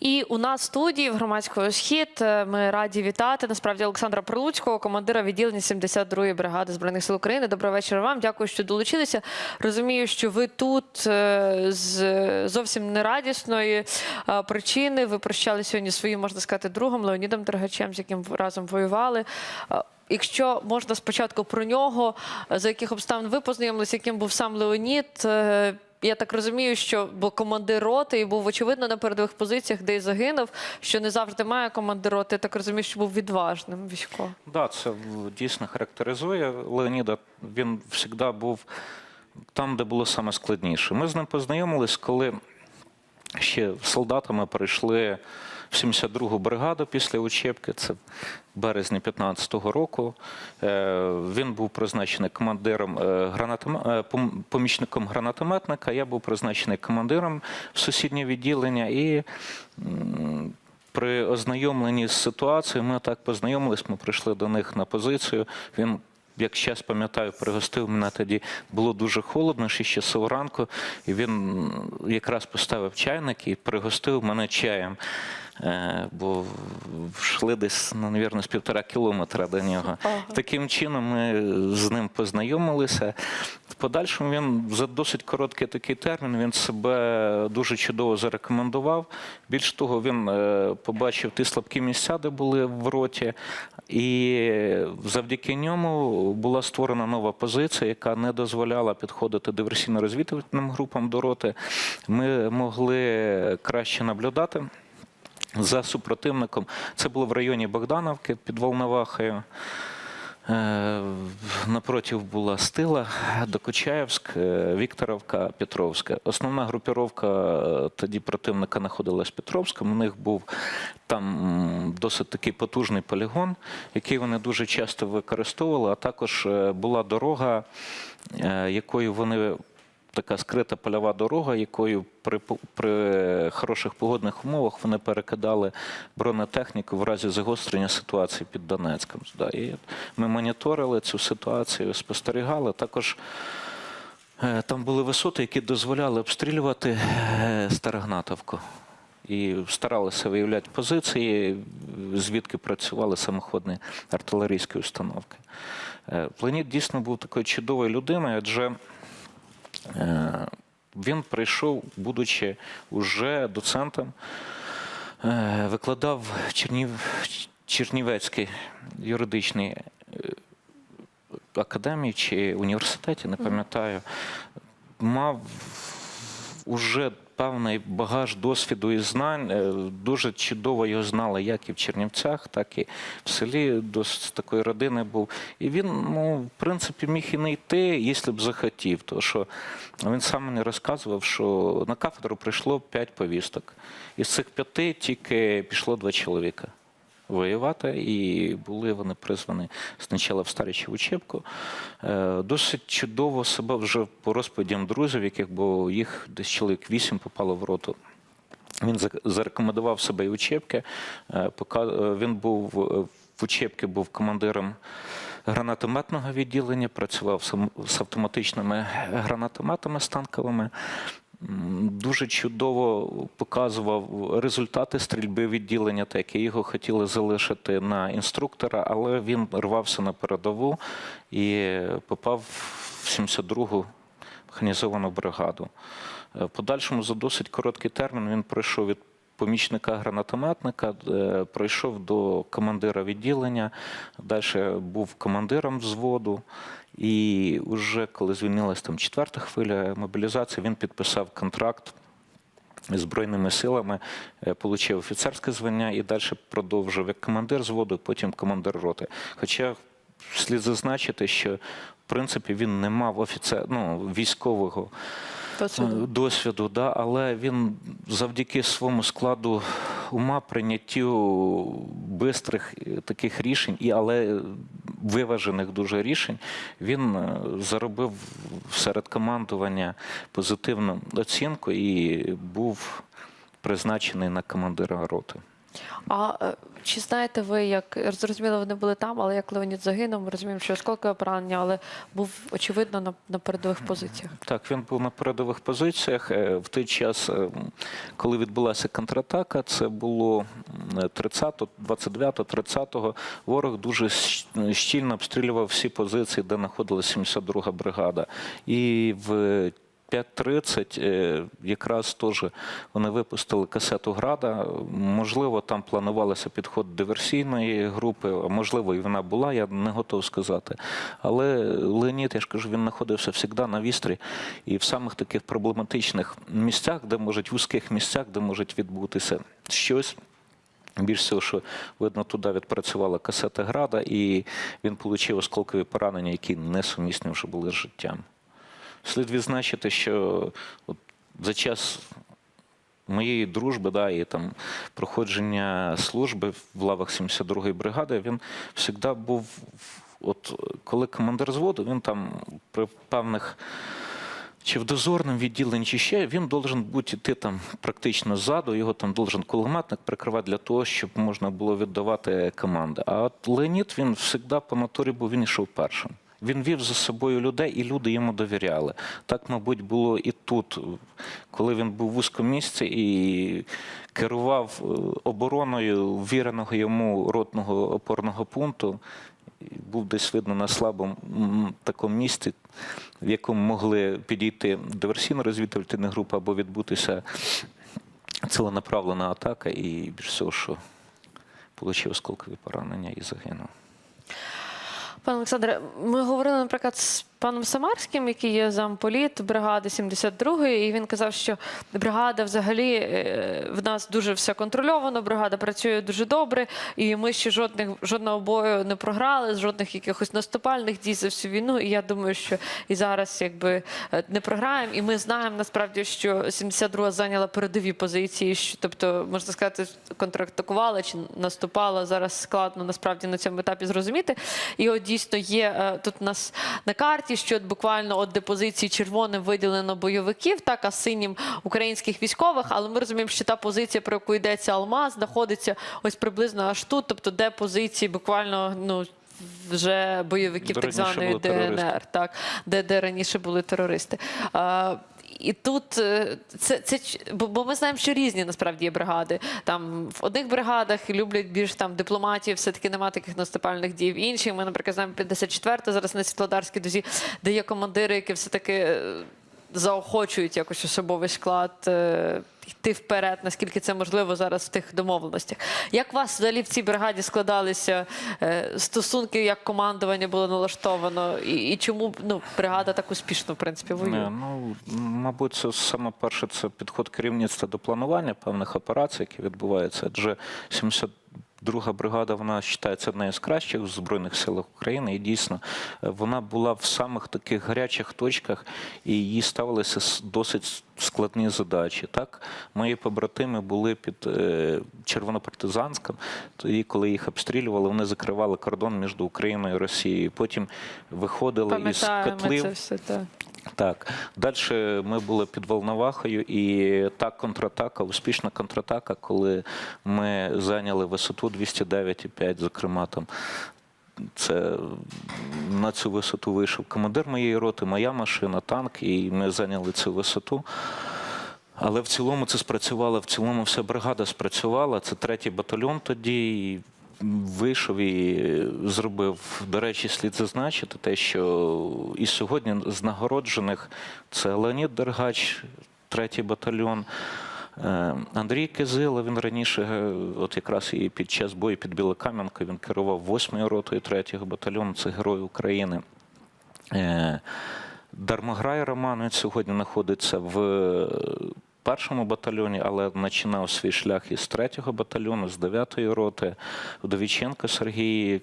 І у нас в студії в громадської схід е, ми раді вітати насправді Олександра Прилуцького, командира відділення 72-ї бригади збройних сил України. Доброго вечора вам. Дякую, що долучилися. Розумію, що ви тут е, з зовсім нерадісної е, причини. Ви прощали сьогодні своїм, можна сказати, другом Леонідом Дергачем, з яким разом воювали. Якщо можна спочатку про нього, за яких обставин ви познайомилися, яким був сам Леонід. Я так розумію, що бо командир роти і був очевидно на передових позиціях, де й загинув, що не завжди має командир роти. Я так розумію, що був відважним військовим. Да, це дійсно характеризує Леоніда. Він завжди був там, де було саме складніше. Ми з ним познайомились, коли ще солдатами перейшли в 72-гу бригаду після учебки. Це березні 15-го року. Е, Він був призначений командиром е, гранатом... е, помічником гранатометника. Я був призначений командиром в сусіднє відділення і. При ознайомленні з ситуацією ми так познайомились, ми прийшли до них на позицію. Він, як зараз пам'ятаю, пригостив мене тоді. Було дуже холодно, 6 часов ранку, і він якраз поставив чайник і пригостив мене чаєм. Е, Бо йшли десь, ну, навірно, з півтора кілометра до нього. Ага. Таким чином ми з ним познайомилися. В подальшому він за досить короткий такий термін він себе дуже чудово зарекомендував. Більш того, він е, побачив ті слабкі місця, де були в роті, і завдяки ньому була створена нова позиція, яка не дозволяла підходити диверсійно-розвідувальним групам до роти. Ми могли краще наблюдати за супротивником. Це було в районі Богдановки під Волновахою. Е, Напротив була Стила, Докучаєвськ, е, Вікторовка, Петровська. Основна групіровка е, тоді противника знаходилась в Петровському. У них був там досить такий потужний полігон, який вони дуже часто використовували, а також була дорога, якою вони така скрита польова дорога, якою при, при хороших погодних умовах вони перекидали бронетехніку в разі загострення ситуації під Донецьком. І ми моніторили цю ситуацію, спостерігали. Також е, там були висоти, які дозволяли обстрілювати е, Старогнатовку. І старалися виявляти позиції, звідки працювали самоходні артилерійські установки. Е, Леонід дійсно був такою чудовою людиною, адже Е, Він прийшов, будучи уже доцентом, е, викладав в Чернів... Чернівецький юридичний е, академії чи університеті, не пам'ятаю, мав уже певний багаж досвіду і знань. Е, Дуже чудово його знали як і в Чернівцях, так і в селі. З такої родини був. І він, ну, в принципі, міг і не йти, якщо б захотів. Тому що він сам мені розказував, що на кафедру прийшло п'ять повісток. Із цих п'яти тільки пішло два чоловіка воювати, і були вони призвані спочатку в Старічі учебку. Е, Досить чудово себе вже по розповідям друзів, яких бо їх десь чоловік вісім попало в роту. Він зарекомендував себе і учебки. Е, е, Він був в учебці був командиром гранатометного відділення, працював з автоматичними гранатометами станковими. Дуже чудово показував результати стрільби відділення, так і його хотіли залишити на інструктора, але він рвався на передову і попав в 72-гу механізовану бригаду. Е, подальшому за досить короткий термін він пройшов від помічника гранатометника, е, пройшов до командира відділення, далі був командиром взводу. І вже коли звільнилась там четверта хвиля мобілізації, він підписав контракт Збройними силами, е, отримав офіцерське звання і далі продовжив як командир зводу, потім командир роти. Хоча слід зазначити, що в принципі він не мав офіцер, ну, військового Досвіду. е, досвіду, да, але він завдяки своєму складу ума, прийняттю бистрих е, таких рішень, і але виважених дуже рішень, він е, заробив серед командування позитивну оцінку і був призначений на командира роти. А е, чи знаєте ви, як зрозуміло, вони були там, але як Леонід загинув, ми розуміємо, що осколкове поранення, але був очевидно на, на передових позиціях. Так, він був на передових позиціях. Е, В той час, е, коли відбулася контратака, це було м, 30, 29, 30 ворог дуже щільно обстрілював всі позиції, де знаходилася 72 бригада. І в 5.30 е, якраз теж вони випустили касету Града. Можливо, там планувалося підход диверсійної групи, можливо, і вона була, я не готов сказати. Але Леонід, я ж кажу, він знаходився завжди на вістрі і в самих таких проблематичних місцях, де можуть вузьких місцях, де можуть відбутися щось. Більш всього, що видно, туди відпрацювала касета града, і він отримав осколкові поранення, які несумісні вже були з життям. Слід відзначити, що от за час моєї дружби, да, і там проходження служби в лавах 72-ї бригади, він завжди був, от коли командир зводу, він там при певних чи в дозорному відділенні, чи ще він должен бути йти там практично ззаду, його там должен кулеметник прикривати для того, щоб можна було віддавати команди. А от Леонід він завжди по натурі був, він йшов першим. Він вів за собою людей, і люди йому довіряли. Так, мабуть, було і тут, коли він був в вузькому місці і керував е, обороною віреного йому ротного опорного пункту. Був десь видно на слабому такому місці, в якому могли підійти диверсійно-розвідувальні групи або відбутися ціленаправлена атака, і більш всього, що отримав осколкові поранення і загинув. Пане Олександре, ми говорили, наприклад, з паном Самарським, який є замполіт бригади 72-ї, і він казав, що бригада взагалі е, в нас дуже все контрольовано, бригада працює дуже добре, і ми ще жодних жодного бою не програли, жодних якихось наступальних дій за всю війну. І я думаю, що і зараз якби е, не програємо. І ми знаємо насправді, що 72-та зайняла передові позиції, що, тобто, можна сказати, контрактувала чи наступала. Зараз складно насправді на цьому етапі зрозуміти. І от дійсно є е, тут у нас на карті, що буквально от депозиції червоним виділено бойовиків, так а синім українських військових. Але ми розуміємо, що та позиція, про яку йдеться Алмаз, знаходиться ось приблизно аж тут, тобто де позиції буквально ну. Вже бойовиків Де так званої терористи. ДНР, так, де, де раніше були терористи. А, і тут е, це, це бо, бо ми знаємо, що різні насправді є бригади. Там в одних бригадах люблять більш там дипломатів, все-таки немає таких наступальних дій. В інших ми, наприклад, знаємо 54-та зараз на Світлодарській дозі, де є командири, які все-таки е, заохочують якось особовий склад е, йти вперед, наскільки це можливо зараз в тих домовленостях. Як у вас взагалі в цій бригаді складалися е, стосунки, як командування було налаштовано, і, і чому ну, бригада так успішно в принципі воює? Ну, мабуть, це саме перше це підход керівництва до планування певних операцій, які відбуваються. Адже 72 бригада вона вважається однією з кращих в Збройних силах України. І дійсно е, вона була в самих таких гарячих точках, і їй ставилися досить складні задачі. Так, мої побратими були під е, Червонопартизанськом, тоді, коли їх обстрілювали, вони закривали кордон між Україною і Росією. Потім виходили із котлів. це все так. Так, далі ми були під Волновахою, і та контратака, успішна контратака, коли ми зайняли висоту 209,5, зокрема там. Це на цю висоту вийшов командир моєї роти, моя машина, танк, і ми зайняли цю висоту. Але в цілому це спрацювало, в цілому вся бригада спрацювала. Це третій батальйон тоді. і Вийшов і зробив. До речі, слід зазначити те, що і сьогодні з нагороджених це Леонід Дергач, третій батальйон. Е, Андрій Кизило, він раніше, е, от якраз і під час бою під Білокам'янкою, він керував 8-ю ротою 3-го батальйону, це Герой України. Е, Дармограй Роман він сьогодні знаходиться в першому батальйоні, але починав свій шлях із 3-го батальйону, з 9-ї роти. Вдовіченко Сергій,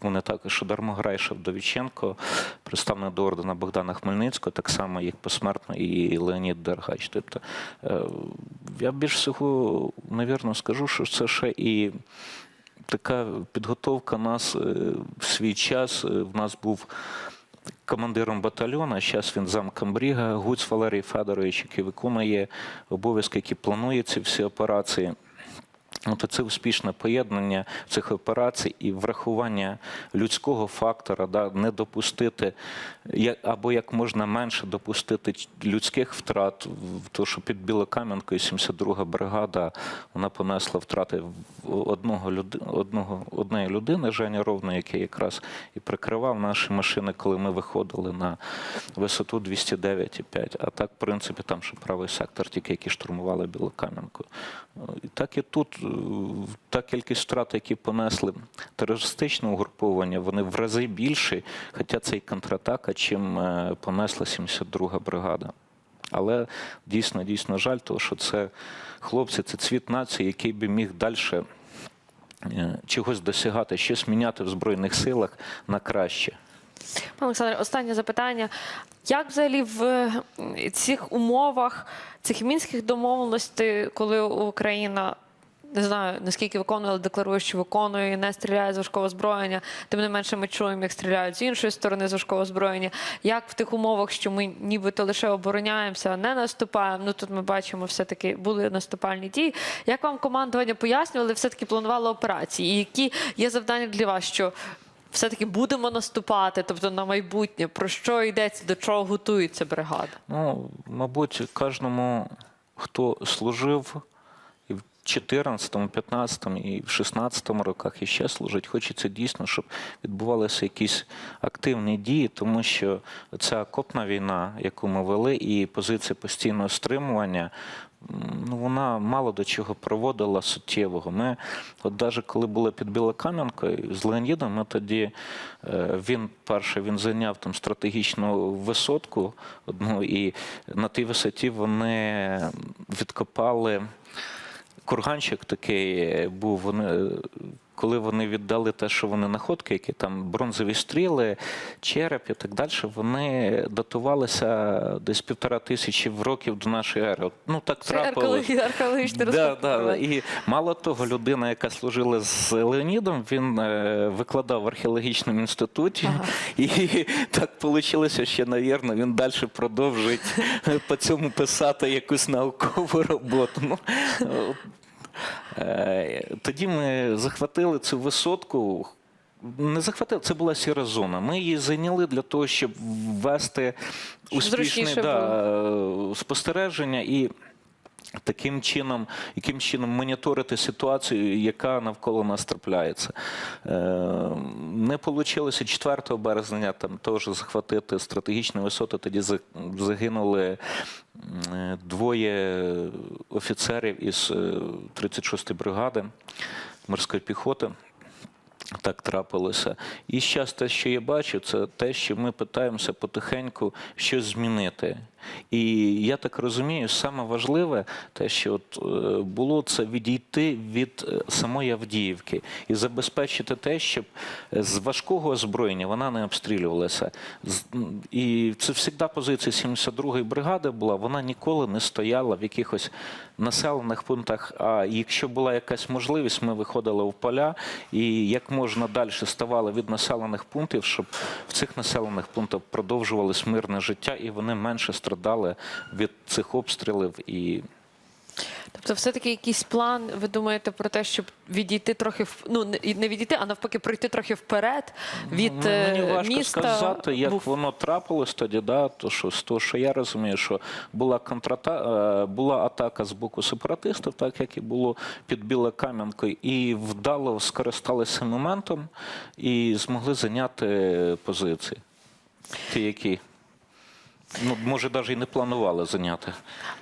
вони також і Дармограй ще Вдовіченко, представник до ордена Богдана Хмельницького, так само як посмертно і Леонід Дергач. Тобто, е, я більш всього, навірно, скажу, що це ще і така підготовка нас е, в свій час. е, В нас був командиром батальйону, зараз він замкомбріга, Гуць Валерій Федорович, який виконує обов'язки, які планує ці всі операції. От це успішне поєднання цих операцій і врахування людського фактора, да, не допустити або як можна менше допустити людських втрат. В- То, що під Білокам'янкою 72 бригада вона понесла втрати одного люди, одного однієї людини, Женя Ровна, який якраз і прикривав наші машини, коли ми виходили на висоту 209,5. А так, в принципі, там ще правий сектор, тільки які штурмували Білокам'янку. І так і тут е, та кількість втрат, які понесли терористичне угруповання, вони в рази більші, хоча це і контратака, чим е, понесла 72 бригада. Але дійсно, дійсно жаль, тому що це хлопці, це цвіт нації, який би міг далі чогось досягати, щось міняти в Збройних силах на краще. Пане Олександре, останнє запитання. Як взагалі в е, цих умовах, цих мінських домовленостей, коли Україна не знаю наскільки виконує, але декларує, що виконує і не стріляє з важкого озброєння, тим не менше ми чуємо, як стріляють з іншої сторони з важкого озброєння. Як в тих умовах, що ми нібито лише обороняємося, а не наступаємо? Ну тут ми бачимо, все-таки були наступальні дії. Як вам командування пояснювали, все-таки планувало операції? І які є завдання для вас? що все-таки будемо наступати, тобто на майбутнє, про що йдеться, до чого готується бригада? Ну, мабуть, кожному, хто служив 14, 15 і в 16 роках і ще служить, хочеться дійсно, щоб відбувалися якісь активні дії, тому що ця окопна війна, яку ми вели, і позиція постійного стримування. Ну, вона мало до чого проводила суттєвого. Ми, от навіть коли були під Білокам'янкою з Леонідом, ми тоді е, він перше він зайняв там стратегічну висотку одну, і на тій висоті вони відкопали курганчик такий був. Коли вони віддали те, що вони находки, які там бронзові стріли, череп і так далі, вони датувалися десь півтора тисячі років до нашої ери. От, Ну так Це трапилось. археологічне Да, да. І мало того, людина, яка служила з Леонідом, він е, викладав в археологічному інституті, Ага. і так вийшло, що, навірно, він далі продовжить по цьому писати якусь наукову роботу. Ну, тоді ми захватили цю висотку. Не захватили, це була сіра зона. Ми її зайняли для того, щоб ввести успішне да, спостереження і таким чином, яким чином моніторити ситуацію, яка навколо нас трапляється. Е, Не вийшло 4 березня там теж захватити стратегічні висоти. Тоді загинули двоє офіцерів із е, 36-ї бригади морської піхоти. Так трапилося. І зараз те, що я бачу, це те, що ми питаємося потихеньку щось змінити. І я так розумію, саме важливе те, що от, е, було це відійти від е, самої Авдіївки і забезпечити те, щоб е, з важкого озброєння вона не обстрілювалася. І це завжди позиція 72-ї бригади була, вона ніколи не стояла в якихось населених пунктах. А якщо була якась можливість, ми виходили в поля і як можна далі ставали від населених пунктів, щоб в цих населених пунктах продовжувалось мирне життя і вони менше страдали від цих обстрілів і Тобто, все-таки якийсь план, ви думаєте про те, щоб відійти трохи в- ну не відійти, а навпаки, пройти трохи вперед від Ну, Мені е, важко міста. сказати, як був- воно трапилось тоді. Да, то що з того, що я розумію, що була контрата... е, була атака з боку сепаратистів, так як і було під Білокам'янкою, і вдало скористалися моментом і змогли зайняти позиції. Ті, які ну, може навіть і не планували зайняти.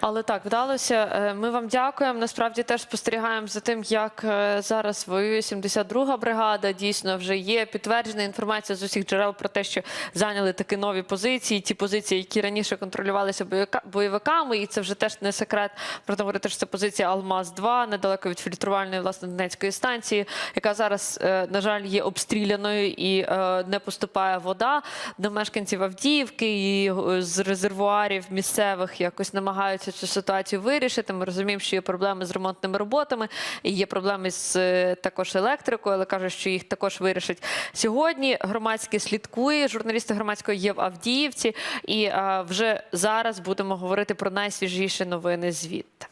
Але так вдалося. Е, Ми вам дякуємо. Насправді теж спостерігаємо за тим, як е, зараз воює 72-га бригада. Дійсно, вже є підтверджена інформація з усіх джерел про те, що зайняли такі нові позиції. Ті позиції, які раніше контролювалися бойовика- бойовиками, і це вже теж не секрет. Проте говорити, що це позиція Алмаз 2 недалеко від фільтрувальної власне Донецької станції, яка зараз, е, на жаль, є обстріляною і не поступає вода до мешканців Авдіївки і з резервуарів місцевих якось намагаються цю ситуацію вирішити. Ми розуміємо, що є проблеми з ремонтними роботами, і є проблеми з е, також електрикою, але кажуть, що їх також вирішать сьогодні. Громадське слідкує. Журналісти громадського є в Авдіївці, і а, вже зараз будемо говорити про найсвіжіші новини звідти.